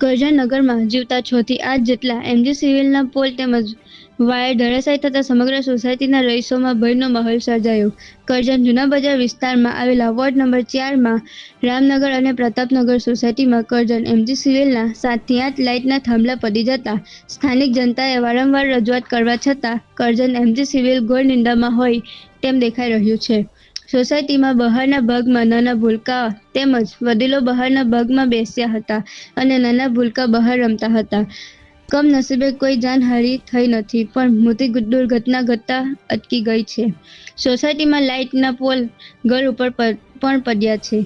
કરજણ નગરમાં જીવતા છ થી આઠ જેટલા એમજી સિવિલના પોલ તેમજ વાયર ધરાશાયી થતા સમગ્ર સોસાયટીના રહીશોમાં ભયનો માહોલ સર્જાયો. કરજણ જૂના બજાર વિસ્તારમાં આવેલા વોર્ડ નંબર ચારમાં રામનગર અને પ્રતાપનગર સોસાયટીમાં કરજણ એમજી સિવિલના સાતથી આઠ લાઇટના થાંભલા પડી જતા સ્થાનિક જનતાએ વારંવાર રજૂઆત કરવા છતાં કરજણ એમજી સિવિલ ગોળ નિંદામાં હોય તેમ દેખાઈ રહ્યું છે. સોસાયટીમાં બહારના ભાગમાં નાના ભૂલકા તેમજ વડીલો બહારના ભાગમાં બેસ્યા હતા અને નાના ભૂલકા બહાર રમતા હતા. કમનસીબે કોઈ જાનહાનિ થઈ નથી, પણ મોટી દુર્ઘટના ઘટતા અટકી ગઈ છે. સોસાયટીમાં લાઇટના પોલ ઘર ઉપર પણ પડ્યા છે.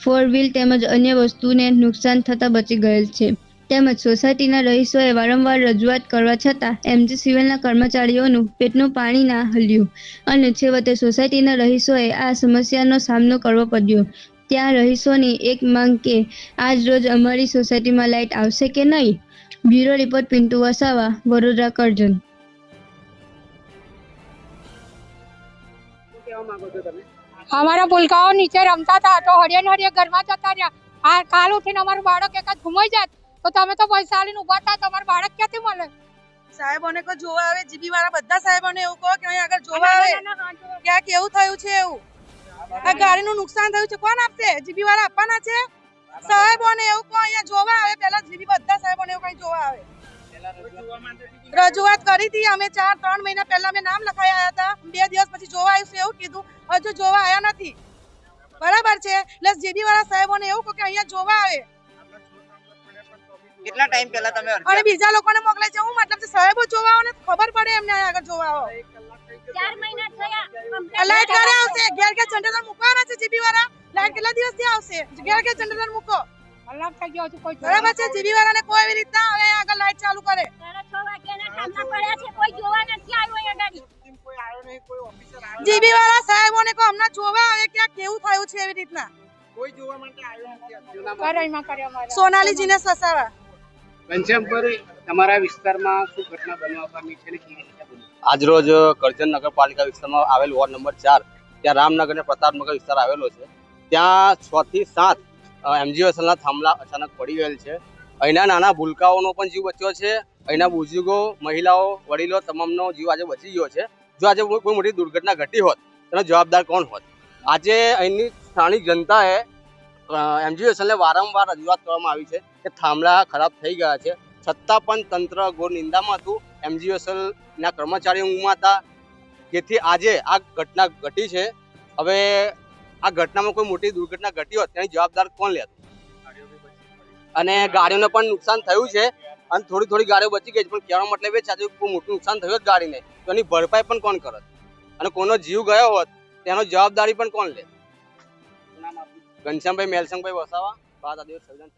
ફોર વ્હીલ તેમજ અન્ય વસ્તુને નુકસાન થતાં બચી ગયેલ છે. તેમજ સોસાયટીના રહીશોએ વારંવાર રજૂઆત કરવા છતાં એમજી સિવિલના કર્મચારીઓનું પેટનું પાણી ના હલ્યું. અને છેવટે સોસાયટીના રહીશોએ આ સમસ્યાનો સામનો કરવો પડ્યો. ત્યાં રહીશોની એક માંગ કે આજ રોજ અમારી સોસાયટીમાં લાઇટ આવશે કે નહીં? Bureau report Pintu Vasava Vadodara Karjan. શું કહેવા માંગો છો તમે? અમારા પુલકાઓ નીચે રમતા હતા તો હરિયન હરિયન ઘરમાં જતા રહ્યા. આ કાલ ઉઠીને અમારું બાળક એકાદ ઘુમાઈ જાત તો તમે તો પૈસા આલીને ઊભા થાય તમારું બાળક ક્યાંથી મળે? સાહેબોને કો જોવા આવે જીબી વાળા બધા સાહેબોને એવું કહો કે અહીં આગળ જોવા આવે. ક્યાં કેવું થયું છે એવું. આ ગાડીનું નુકસાન થયું છે. કોણ આપશે? જીબી વાળા આપવાના છે? સાહેબોને એવું કહો અહીંયા જોવા આવે. પહેલા જીબી બધા સાહેબોને એવું કઈ જોવા આવે. છે રજૂઆત કરી હતી. અમે ચાર ત્રણ મહિના પહેલા અમે નામ લખાયા હતા. બે દિવસ પછી જોવા આવીશું એવું કીધું. હજુ જોવા આવ્યા નથી. બરાબર છે? એટલે જીબી વાળા સાહેબોને એવું કહો કે અહીંયા જોવા આવે. કેટલા ટાઈમ પહેલા તમે અરજી અને બીજા લોકોને મોકલે છે હું મતલબ કે સાહેબો જોવા આવો ને ખબર પડે એમને આગળ જોવા આવો. એક કલાક થઈ ગયો ચાર મહિના થયા લાઈટ ક્યારે આવશે ઘેર કે જનરેટર મૂકવાના છે જીબી વાળા લાઈટ કેટલા દિવસથી આવશે? ઘેર કે જનરેટર મૂકો. અલગ થઈ ગયો હજુ કોઈ બરાબર છે જીબી વાળાને કોઈ એવી રીતના હવે આગળ લાઈટ ચાલુ કરે. ટીમ કોઈ આવ્યો નહીં કોઈ ઓફિસર આવ્યો જીબી વાળા સાહેબોને કો હમણાં જોવા આવે કે કેવું થયું છે એવી રીતના? કોઈ જોવા માટે આવ્યો નથી કરાઈમાં કર્યા મારા સોનાલીજીને સસાવા ઘનશ્યામભાઈ તમારા વિસ્તારમાં શું ઘટના બનવા પામી છે આજરોજ કરજણ નગરપાલિકા વિસ્તારમાં આવેલ વોર્ડ નંબર ચાર, ત્યાં રામનગર અને પ્રતાપનગર વિસ્તાર આવેલો છે. ત્યાં છ થી સાત એમજીઓસલના થાંભલા અચાનક પડી ગયેલ છે. અહીંના નાના ભૂલકાઓનો પણ જીવ બચ્યો છે. અહીંના બુઝુર્ગો મહિલાઓ, વડીલો તમામનો જીવ આજે બચી ગયો છે. જો આજે કોઈ કોઈ મોટી દુર્ઘટના ઘટી હોત, તેનો જવાબદાર કોણ હોત? આજે અહીંની સ્થાનિક જનતાએ એમજીએસએલને વારંવાર રજૂઆત કરવામાં આવી છે કે થાંભલા ખરાબ થઈ ગયા છે. છતાં પણ તંત્ર ઘોર નિંદામાં હતું. એમજી ના કર્મચારીઓ ઊંઘમાં હતા. જેથી આજે આ ઘટના ઘટી છે. હવે આ ઘટનામાં કોઈ મોટી દુર્ઘટના ઘટી હોત તેની જવાબદાર કોણ લે અને ગાડીઓને પણ નુકસાન થયું છે. અને થોડી થોડી ગાડીઓ બચી ગઈ છે. પણ કહેવાનો મતલબ એ છે કોઈ મોટું નુકસાન થયું જ ગાડીને, તો એની ભરપાઈ પણ કોણ કરત? અને કોનો જીવ ગયો હોત, તેનો જવાબદારી પણ કોણ લે ઘનશ્યામભાઈ મેલસંગભાઈ વસાવા. બાદ આદિવાસી સર્જન